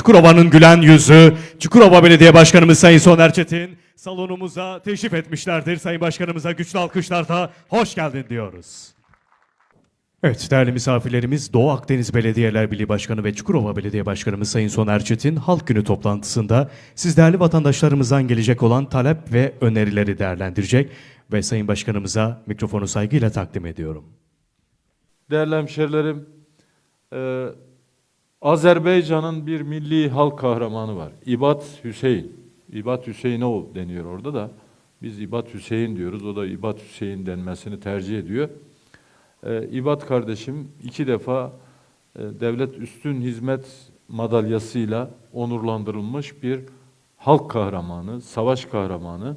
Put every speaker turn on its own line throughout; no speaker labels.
Çukurova'nın gülen yüzü, Çukurova Belediye Başkanımız Sayın Soner Çetin salonumuza teşrif etmişlerdir. Sayın Başkanımıza güçlü alkışlarla hoş geldin diyoruz. Evet değerli misafirlerimiz Doğu Akdeniz Belediyeler Birliği Başkanı ve Çukurova Belediye Başkanımız Sayın Soner Çetin Halk Günü toplantısında siz değerli vatandaşlarımızdan gelecek olan talep ve önerileri değerlendirecek ve Sayın Başkanımıza mikrofonu saygıyla takdim ediyorum.
Değerli hemşerilerim, e, Azerbaycan'ın bir milli halk kahramanı var. İbat Hüseyin. İbat Hüseyinov deniyor orada da. Biz İbat Hüseyin diyoruz. O da İbat Hüseyin denmesini tercih ediyor. E, İbat kardeşim iki defa e, devlet üstün hizmet madalyasıyla onurlandırılmış bir halk kahramanı, savaş kahramanı.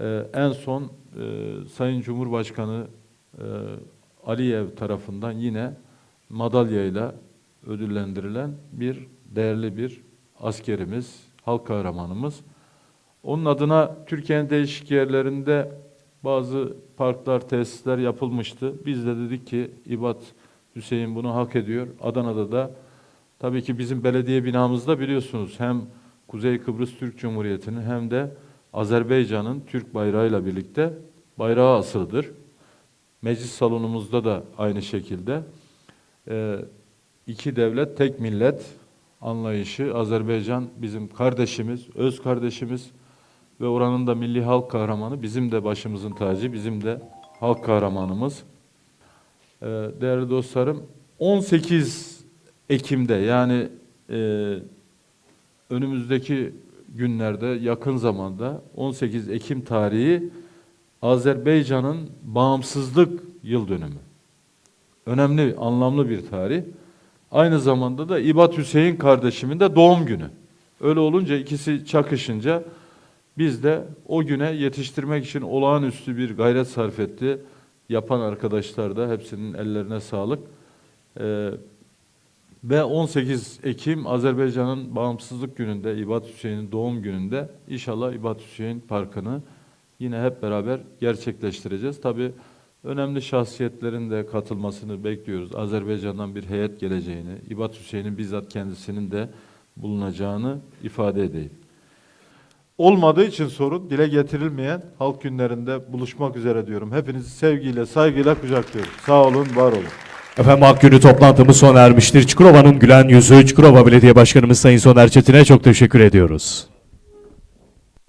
E, en son e, Sayın Cumhurbaşkanı e, Aliyev tarafından yine madalyayla ödüllendirilen bir değerli bir askerimiz, halk kahramanımız. Onun adına Türkiye'nin değişik yerlerinde bazı parklar, tesisler yapılmıştı. Biz de dedik ki İbat Hüseyin bunu hak ediyor. Adana'da da tabii ki bizim belediye binamızda biliyorsunuz hem Kuzey Kıbrıs Türk Cumhuriyeti'nin hem de Azerbaycan'ın Türk bayrağıyla birlikte bayrağı asılıdır. Meclis salonumuzda da aynı şekilde e, iki devlet tek millet anlayışı Azerbaycan bizim kardeşimiz, öz kardeşimiz ve oranın da milli halk kahramanı bizim de başımızın tacı, bizim de halk kahramanımız. E, değerli dostlarım 18 Ekim'de yani e, önümüzdeki günlerde yakın zamanda 18 Ekim tarihi Azerbaycan'ın bağımsızlık yıl dönümü. Önemli, anlamlı bir tarih. Aynı zamanda da İbat Hüseyin kardeşimin de doğum günü. Öyle olunca ikisi çakışınca biz de o güne yetiştirmek için olağanüstü bir gayret sarf etti. Yapan arkadaşlar da hepsinin ellerine sağlık. Ee, ve 18 Ekim Azerbaycan'ın bağımsızlık gününde, İbat Hüseyin'in doğum gününde inşallah İbat Hüseyin Parkı'nı yine hep beraber gerçekleştireceğiz. Tabii önemli şahsiyetlerin de katılmasını bekliyoruz. Azerbaycan'dan bir heyet geleceğini, İbat Hüseyin'in bizzat kendisinin de bulunacağını ifade edeyim. Olmadığı için sorun dile getirilmeyen halk günlerinde buluşmak üzere diyorum. Hepinizi sevgiyle, saygıyla kucaklıyorum. Sağ olun, var olun.
Efendim Halk Günü toplantımız sona ermiştir. Çukurova'nın gülen yüzü, Çukurova Belediye Başkanımız Sayın Soner Çetin'e çok teşekkür ediyoruz.